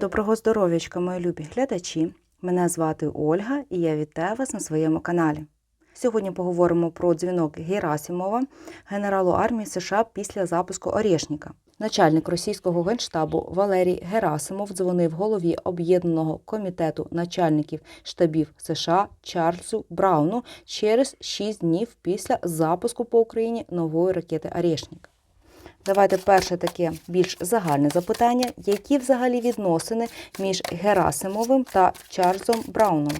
Доброго здоров'ячка, мої любі глядачі! Мене звати Ольга і я вітаю вас на своєму каналі. Сьогодні поговоримо про дзвінок Герасимова, генералу армії США після запуску Орєшніка. Начальник російського генштабу Валерій Герасимов дзвонив голові об'єднаного комітету начальників штабів США Чарльзу Брауну через 6 днів після запуску по Україні нової ракети Орєшнік. Давайте перше таке більш загальне запитання, які взагалі відносини між Герасимовим та Чарльзом Брауном?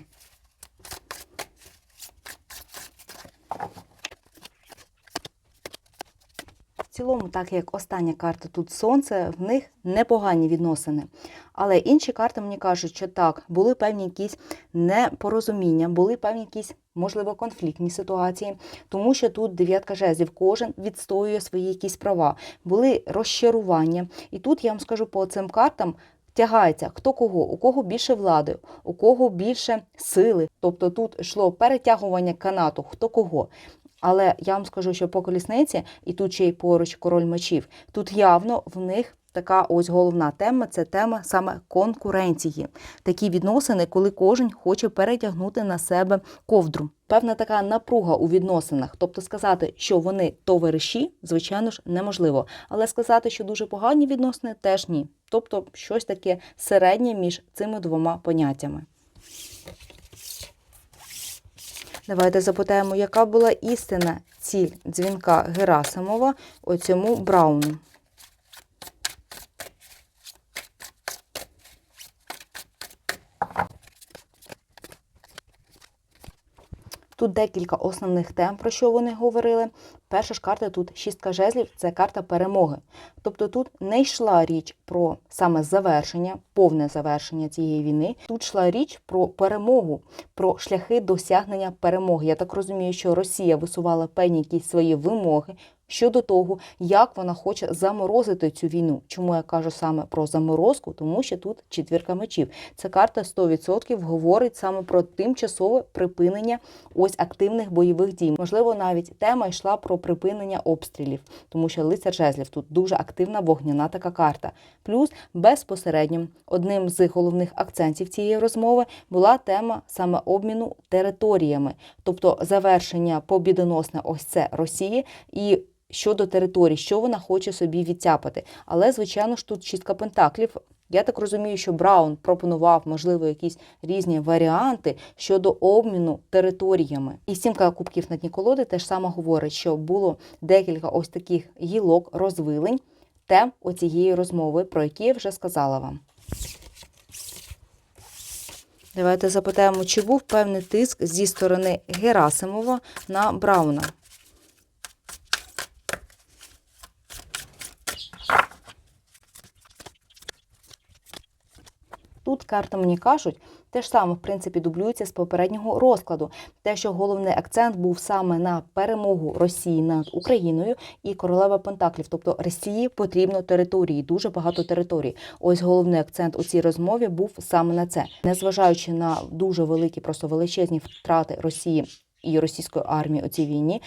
В цілому, так як остання карта тут сонце, в них непогані відносини. Але інші карти мені кажуть, що так, були певні якісь непорозуміння, були певні якісь, можливо, конфліктні ситуації, тому що тут дев'ятка жезлів, кожен відстоює свої якісь права, були розчарування. І тут я вам скажу по цим картам. Тягається хто кого, у кого більше влади, у кого більше сили. Тобто тут йшло перетягування канату, хто кого. Але я вам скажу, що по колісниці, і тут ще й поруч король мечів, тут явно в них така ось головна тема це тема саме конкуренції. Такі відносини, коли кожен хоче перетягнути на себе ковдру. Певна така напруга у відносинах. Тобто сказати, що вони товариші, звичайно ж, неможливо. Але сказати, що дуже погані відносини, теж ні. Тобто щось таке середнє між цими двома поняттями. Давайте запитаємо, яка була істина ціль дзвінка Герасимова оцьому Брауну. Тут декілька основних тем, про що вони говорили. Перша ж карта тут шістка жезлів це карта перемоги. Тобто тут не йшла річ про саме завершення, повне завершення цієї війни. Тут йшла річ про перемогу, про шляхи досягнення перемоги. Я так розумію, що Росія висувала певні якісь свої вимоги щодо того, як вона хоче заморозити цю війну. Чому я кажу саме про заморозку? Тому що тут четвірка мечів. Ця карта 100% говорить саме про тимчасове припинення ось активних бойових дій. Можливо, навіть тема йшла про припинення обстрілів, тому що лицар жезлів тут дуже активна вогняна така карта. Плюс безпосередньо одним з головних акцентів цієї розмови була тема саме обміну територіями, тобто завершення побідоносне ось це Росії і. Щодо територій, що вона хоче собі відтяпати. Але, звичайно ж, тут шістка пентаклів. Я так розумію, що Браун пропонував, можливо, якісь різні варіанти щодо обміну територіями. І сімка кубків на дні колоди теж саме говорить, що було декілька ось таких гілок, розвилень тем оцієї розмови, про які я вже сказала вам. Давайте запитаємо, чи був певний тиск зі сторони Герасимова на Брауна. Тут карта мені кажуть, те ж саме, в принципі, дублюється з попереднього розкладу. Те, що головний акцент був саме на перемогу Росії над Україною і королева Пентаклів. Тобто Росії потрібно території, дуже багато територій. Ось головний акцент у цій розмові був саме на це, незважаючи на дуже великі, просто величезні втрати Росії і російської армії у цій війні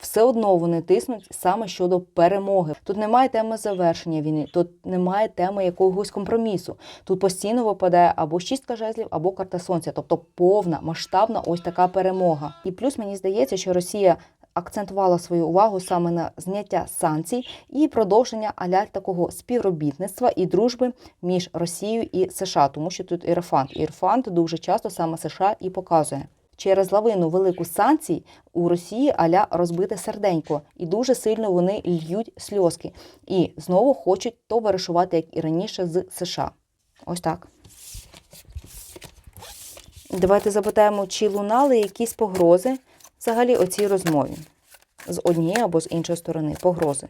все одно вони тиснуть саме щодо перемоги. Тут немає теми завершення війни, тут немає теми якогось компромісу. Тут постійно випадає або шістка жезлів, або карта сонця, тобто повна масштабна ось така перемога. І плюс мені здається, що Росія. Акцентувала свою увагу саме на зняття санкцій і продовження аля такого співробітництва і дружби між Росією і США, тому що тут Єрфант. Єрфант дуже часто саме США і показує через лавину велику санкцій у Росії аля розбите серденько, і дуже сильно вони льють сльозки. І знову хочуть товаришувати, як і раніше, з США. Ось так. Давайте запитаємо, чи лунали якісь погрози взагалі у цій розмові з однієї або з іншої сторони. Погрози.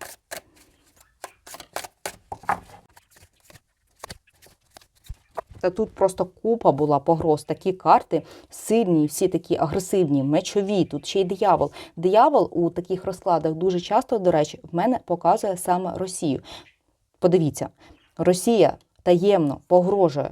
Тут просто купа була погроз. Такі карти сильні, всі такі агресивні, мечові. Тут ще й диявол. Диявол у таких розкладах дуже часто, до речі, в мене показує саме Росію. Подивіться, Росія таємно погрожує.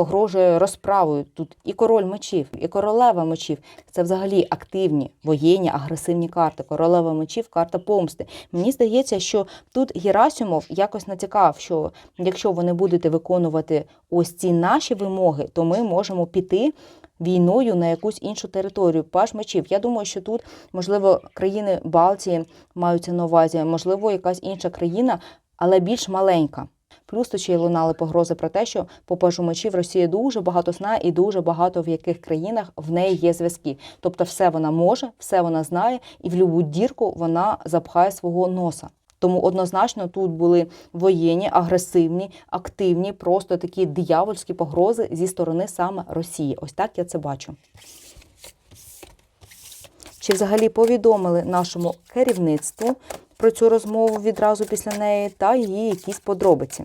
Погрожує розправою. Тут і король мечів, і королева мечів. Це взагалі активні воєнні, агресивні карти. Королева мечів, карта помсти. Мені здається, що тут Герасимов якось натякав, що якщо ви не будете виконувати ось ці наші вимоги, то ми можемо піти. Війною на якусь іншу територію, паш мечів. Я думаю, що тут, можливо, країни Балтії маються на увазі, можливо, якась інша країна, але більш маленька. Плюс ще лунали погрози про те, що по пажу мечів Росія дуже багато знає і дуже багато в яких країнах в неї є зв'язки. Тобто, все вона може, все вона знає, і в любу дірку вона запхає свого носа. Тому однозначно тут були воєнні, агресивні, активні, просто такі диявольські погрози зі сторони саме Росії. Ось так я це бачу. Чи взагалі повідомили нашому керівництву про цю розмову відразу після неї та її якісь подробиці?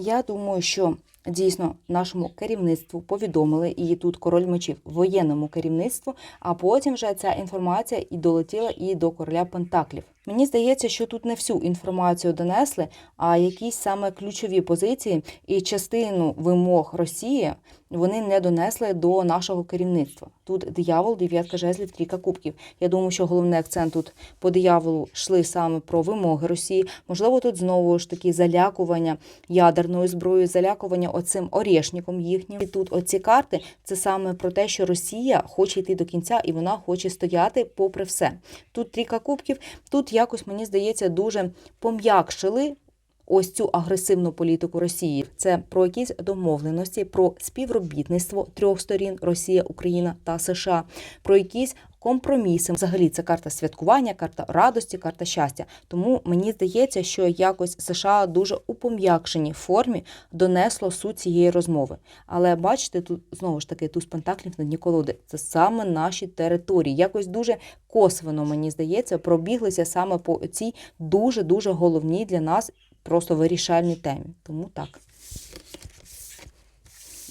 Я думаю, що дійсно нашому керівництву повідомили, і тут король мечів воєнному керівництву, а потім вже ця інформація і долетіла і до короля Пентаклів. Мені здається, що тут не всю інформацію донесли, а якісь саме ключові позиції і частину вимог Росії вони не донесли до нашого керівництва. Тут диявол, дев'ятка жезлів, трійка кубків. Я думаю, що головний акцент тут по дияволу йшли саме про вимоги Росії. Можливо, тут знову ж таки залякування ядерною зброєю, залякування оцим орешником їхнім. І тут оці карти це саме про те, що Росія хоче йти до кінця і вона хоче стояти попри все. Тут трійка кубків, тут якось мені здається дуже пом'якшили ось цю агресивну політику Росії. Це про якісь домовленості, про співробітництво трьох сторін Росія, Україна та США, про якісь компроміси. Взагалі, це карта святкування, карта радості, карта щастя. Тому мені здається, що якось США дуже у пом'якшеній формі донесло суть цієї розмови. Але бачите, тут знову ж таки туз пентаклів на дні колоди. Це саме наші території. Якось дуже косвено, мені здається, пробіглися саме по цій дуже дуже головній для нас просто вирішальній темі. Тому так.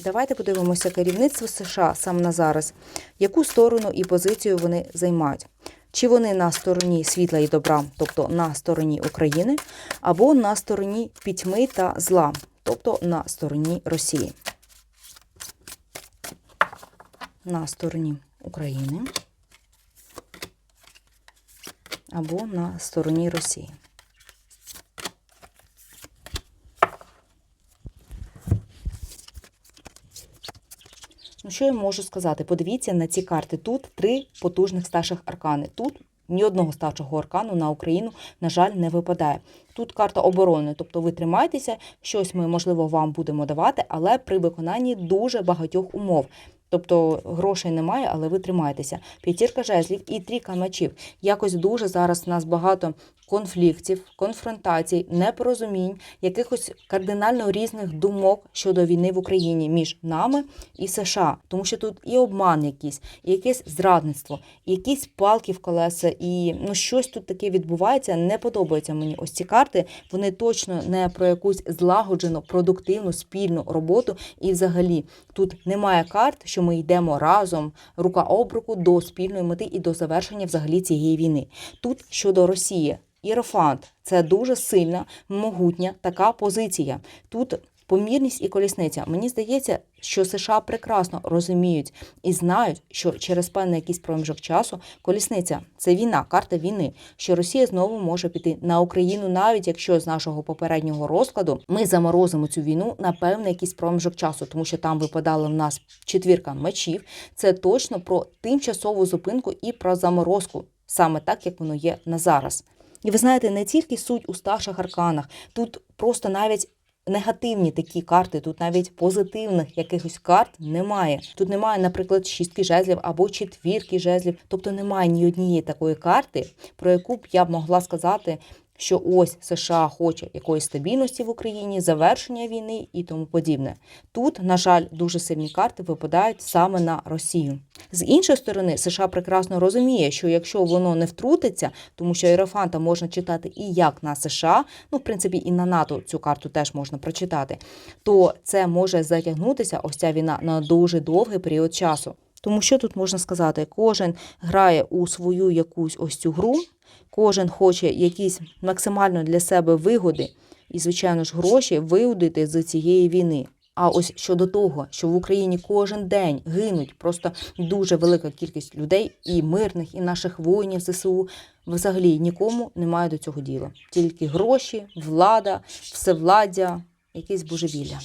Давайте подивимося керівництво США саме на зараз, яку сторону і позицію вони займають. Чи вони на стороні світла і добра, тобто на стороні України, або на стороні пітьми та зла, тобто на стороні Росії. На стороні України або на стороні Росії. Ну, що я можу сказати? Подивіться на ці карти. Тут три потужних старших аркани. Тут ні одного старшого аркану на Україну, на жаль, не випадає. Тут карта оборони, тобто ви тримайтеся, щось ми, можливо, вам будемо давати, але при виконанні дуже багатьох умов. Тобто грошей немає, але ви тримаєтеся. П'ятірка жезлів і трійка мечів. Якось дуже зараз у нас багато конфліктів, конфронтацій, непорозумінь, якихось кардинально різних думок щодо війни в Україні між нами і США. Тому що тут і обман якийсь, і якесь зрадництво, і якісь палки в колеса, і ну щось тут таке відбувається. Не подобається мені ось ці карти. Вони точно не про якусь злагоджену, продуктивну, спільну роботу. І взагалі тут немає карт, що ми йдемо разом, рука об руку до спільної мети і до завершення взагалі цієї війни. Тут щодо Росії. Ірофант – це дуже сильна, могутня така позиція. Тут помірність і колісниця. Мені здається, що США прекрасно розуміють і знають, що через певний якийсь проміжок часу колісниця це війна, карта війни, що Росія знову може піти на Україну, навіть якщо з нашого попереднього розкладу ми заморозимо цю війну на певний якийсь проміжок часу, тому що там випадала в нас четвірка мечів. Це точно про тимчасову зупинку і про заморозку, саме так як воно є на зараз. І ви знаєте, не тільки суть у старших арканах, тут просто навіть негативні такі карти, тут навіть позитивних якихось карт немає. Тут немає, наприклад, шістки жезлів або четвірки жезлів, тобто немає ні однієї такої карти, про яку б я б могла сказати. Що ось США хоче якоїсь стабільності в Україні, завершення війни і тому подібне. Тут, на жаль, дуже сильні карти випадають саме на Росію. З іншої сторони, США прекрасно розуміє, що якщо воно не втрутиться, тому що Єрофанта можна читати і як на США, ну в принципі, і на НАТО цю карту теж можна прочитати, то це може затягнутися ось ця війна на дуже довгий період часу. Тому що тут можна сказати, кожен грає у свою якусь ось цю гру, Кожен хоче якісь максимально для себе вигоди і, звичайно ж, гроші виудити з цієї війни. А ось щодо того, що в Україні кожен день гинуть просто дуже велика кількість людей, і мирних, і наших воїнів ЗСУ, взагалі нікому немає до цього діла. Тільки гроші, влада, всевладдя, якесь божевілля.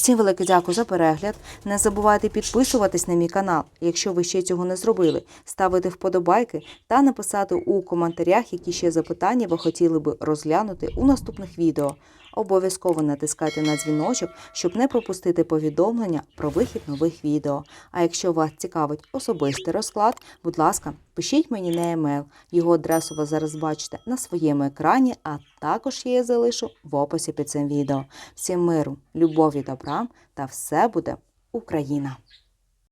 Всім велике дякую за перегляд. Не забувайте підписуватись на мій канал, якщо ви ще цього не зробили, ставити вподобайки та написати у коментарях, які ще запитання ви хотіли би розглянути у наступних відео. Обов'язково натискайте на дзвіночок, щоб не пропустити повідомлення про вихід нових відео. А якщо вас цікавить особистий розклад, будь ласка, пишіть мені на емейл. Його адресу ви зараз бачите на своєму екрані, а також я залишу в описі під цим відео. Всім миру, любові, добра та все буде Україна!